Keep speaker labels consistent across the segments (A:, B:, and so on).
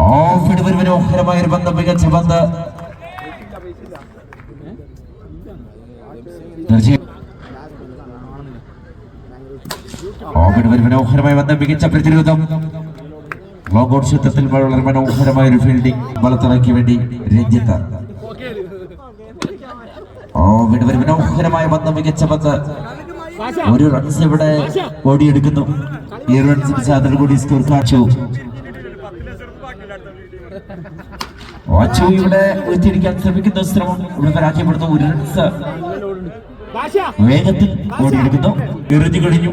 A: Of ഇടവർ മനോഹരമായ ബന്ധം മികച്ച ബന്ധ. മനോഹരമായ മികച്ച പ്രതിരോധം. ലോകോട്ട് ചിത്രത്തിൽ വളരെ മനോഹരമായ ഒരു ഫീൽഡിംഗ് ബലത്തിറക്കി വേണ്ടി രഞ്ജിത്ത്. ഓ വിടവർ മനോഹരമായ ബന്ധം മികച്ച ബന്ധ. ഒരു റൺസ് ഇവിടെ ഓടിയെടുക്കുന്നു. റൺസിന് സാധന കൂടി സ്കോർ കാച്ചു വാച്ചു ഇവിടെ ഉയർത്തിയിരിക്കാൻ ശ്രമിക്കുന്ന ശ്രമം ഇവിടെ പരാജയപ്പെടുന്നു. ഒരു റൺസ് വേഗത്തിൽ ഓടിയെടുക്കുന്നു എറിഞ്ഞു കഴിഞ്ഞു.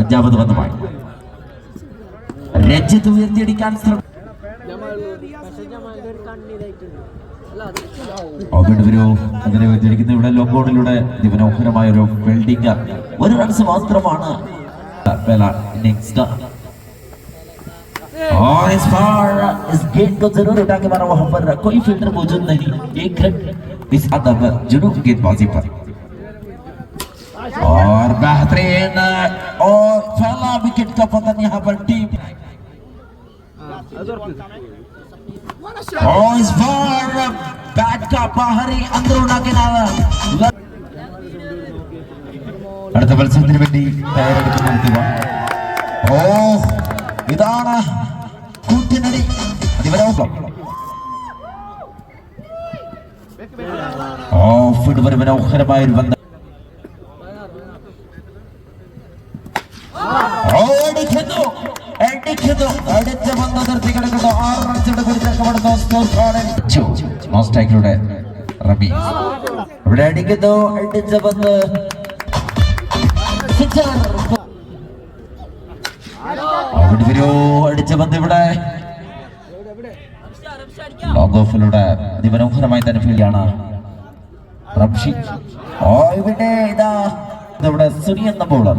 A: അഞ്ചാമത് പന്തമായി. രഞ്ജിത്ത് ഉയർത്തിയടിക്കാൻ ശ്രമം. അവിടെ ഒരു അങ്ങനെ ഉയർത്തിയിരിക്കുന്നു ഇവിടെ ലോക്കോണിലൂടെ അതിമനോഹരമായ ഒരു ബിൽഡിംഗ് ഒരു റൺസ് മാത്രമാണ് पहला इनिंग्स का और इस बार इस गेंद को ज़रूर उठा के मारा, वहाँ पर कोई फ़िल्टर मौजूद नहीं। एक रन इस अदा पर जुनून गेंदबाजी पर। और बेहतरीन, और पहला विकेट का पतन यहाँ पर टीम और इस बार बैट का बाहरी अंदर उठा के किनारा അടുത്ത മത്സരത്തിന് വേണ്ടി തയ്യാറെടുപ്പ് നടത്തുക ഓ ഇതാണ് കൂട്ടിനടി. മനോഹരമായ ഒരു ബന്ധം. ഇവിടെ അടിക്കുന്നു. അടിച്ച പന്ത് ഇവിടെ. അതിമനോഹരമായി തന്നെ ഫീൽഡാണ് റംഷി. സുനി എന്ന ബോളർ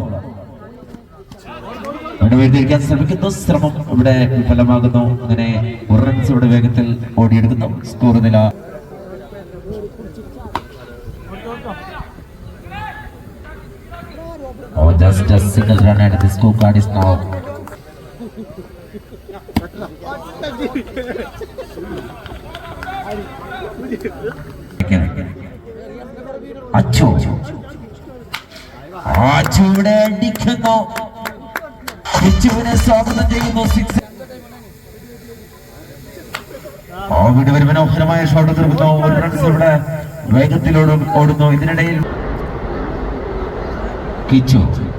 A: ഇവിടെ വീട്ടിരിക്കാൻ ശ്രമിക്കുന്നു. ശ്രമം ഇവിടെ വിഫലമാകുന്നു. അങ്ങനെ ഒരു റൺസ് ഇവിടെ വേഗത്തിൽ ഓടിയെടുക്കുന്നു. സ്കോർ നില just a single run and the scorecard is now Achu. Achu ഇവിടെ അടിക്കുന്നു. അച്ചുവിനെ സ്വാഗതം ചെയ്യുന്നു. സിക്സ് ഓവിടെ ഒരു മനോഹരമായ ഷോട്ട് തീർക്കുന്നു. ഒരു റൺസ് ഇവിടെ വേഗത്തിൽ ഓടും- ഓടുന്നു. ഇതിനിടയിൽ കിച്ചു.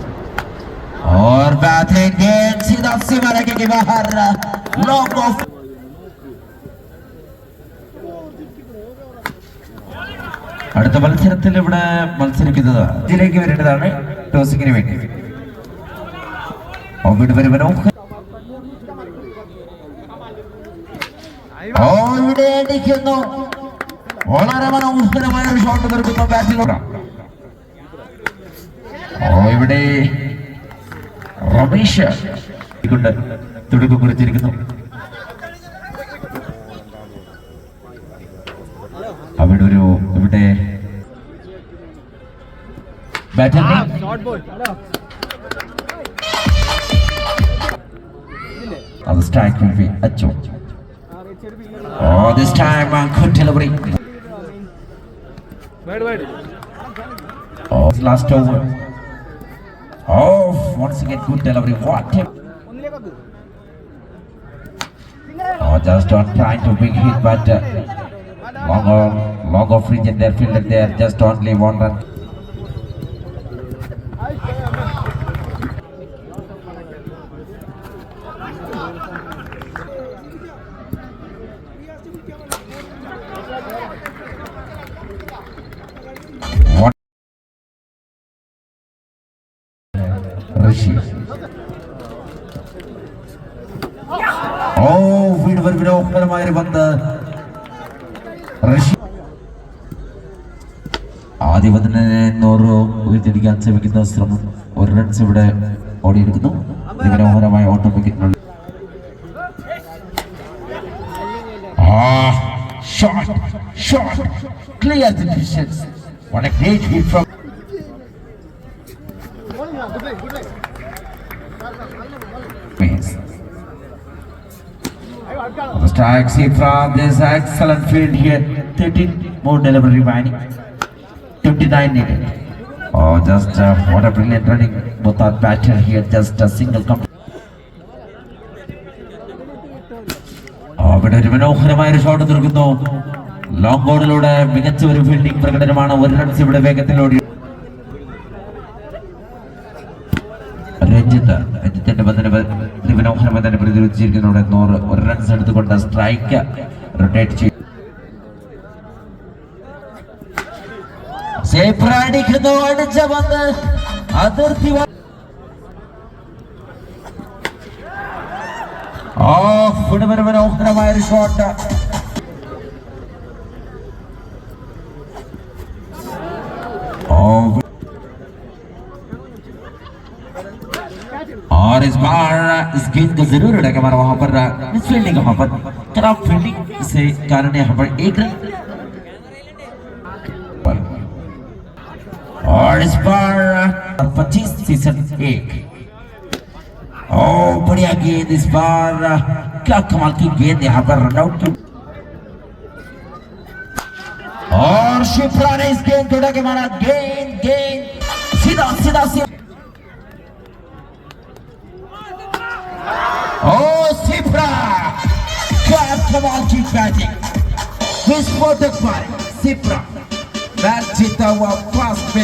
A: और बैटिंग गेंद सीधा सीमा रेखा के बाहर लॉन्ग ऑफ അടുത്ത മത്സരത്തിൽ ഇവിടെ മത്സരിക്കുന്നത് ഇതിലേക്ക് വരേണ്ടതാണ് ടോസിങ്ങിന് വേണ്ടി ഓ, ഇവിടെ ഒരു മനോഹര ഓ ഇവിടെ അടിക്കുന്നു വളരെ മനോഹരമായ ഒരു ഷോട്ട് തീർക്കുന്ന ബാറ്റിലൂടെ ഓ ഇവിടെ റമേഷ് കൊണ്ട് തുടക്കം കുറിച്ചിരിക്കുന്നു. അവിടെ ഒരു ഇവിടെ അത് strike Achu. Oh oh last over Oh, once again, good delivery. What. Oh, just on trying to big hit, but uh, long, off- long off region there, fielder there, just only one run. Rishi. Oh വീട് ഒരു പന്ത് റഷി ആദ്യ പന്തിനെ നൂറ് ഉയർത്തിരിക്കാൻ ശ്രമിക്കുന്ന ശ്രമം ഒരു runs ഇവിടെ ഓടിയെടുക്കുന്നു മനോഹരമായ ഓട്ടം Ah, shot, shot, clear the distance. What a great hit from. Strike Sifra, this excellent field here. 13 more delivery remaining. 29 needed. Oh, just uh, what a brilliant running both our batter here. Just a single come. അവിടെ ഒരു മനോഹരമായ ഒരു shot തീർക്കുന്നു long ബോർഡിലൂടെ മികച്ച ഒരു fielding പ്രകടനമാണ് ഒരു runs ഇവിടെ വേഗത്തിൽ രഞ്ജിത്ത് രഞ്ജിത്തിന്റെ പന്തിന് അതിമനോഹരമായി തന്നെ പ്രതിരോധിച്ചിരിക്കുന്നു ഇവിടെ നൂറ് ഒരു റൺസ് എടുത്തുകൊണ്ട് സ്ട്രൈക്ക് റൊട്ടേറ്റ് ചെയ്തു. സേഫ്ര അടിക്കുന്നു അടിച്ച പന്ത്. അതിർത്തി വ- ഓ മനോഹരമായ ഒരു ഷോട്ട് इस गेंद को ज़रूर उड़ेगा हमारा वहाँ पर मिस फील्डिंग वहाँ पर, खराब फील्डिंग से कारण यहाँ पर एक रन। और इस बार पच्चीस सीज़न एक। ओ, बढ़िया गेंद इस बार क्या कमाल की गेंद यहाँ पर, रन आउट और शिप्रा ने इस गेंद उड़ा के मारा। गेंद गेंद, सीधा सीधा सीधा। walki batting. His quarterback, Cipra, Batchita was fast